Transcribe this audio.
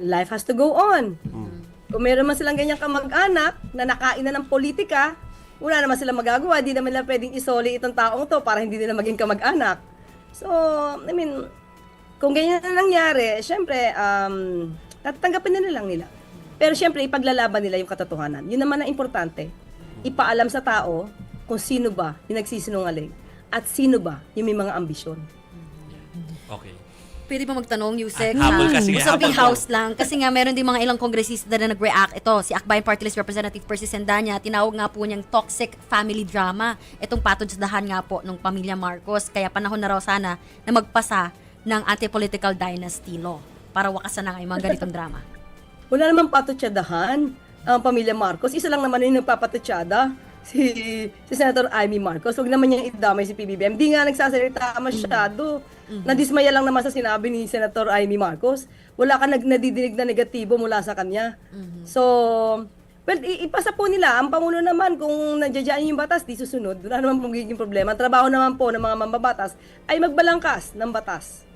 life has to go on. Kung meron man silang ganyang kamag-anak na nakain na ng politika, wala naman silang magagawa. Di naman nila pwedeng isoli itong taong to para hindi nila maging kamag-anak. So, I mean, kung ganyan na nangyari, syempre, um, tatanggapin na lang nila. Pero syempre, ipaglalaban nila yung katotohanan. Yun naman ang importante. Ipaalam sa tao kung sino ba yung nagsisinungaling at sino ba yung may mga ambisyon. Okay. Pwede ba magtanong, Yusek? Ah, habol ka, sige, Usaping habol house lang. Kasi nga, meron din mga ilang kongresista na nag-react. Ito, si Akbayan Party List Representative Percy Sendanya, tinawag nga po niyang toxic family drama. Itong patodsdahan nga po ng pamilya Marcos. Kaya panahon na raw sana na magpasa ng anti-political dynasty law para wakasan na nga yung mga ganitong drama. Wala namang patutsadahan ang pamilya Marcos. Isa lang naman yung nagpapatutsada. Si, si Senator Amy Marcos. Huwag naman niyang idamay si PBBM. Di nga nagsasalita masyado. Nadismaya lang naman sa sinabi ni Senator Amy Marcos. Wala ka nag nadidinig na negatibo mula sa kanya. So, well, ipasa po nila. Ang Pangulo naman, kung nandiyan yung batas, di susunod. Wala naman magiging problema. Ang trabaho naman po ng mga mambabatas ay magbalangkas ng batas.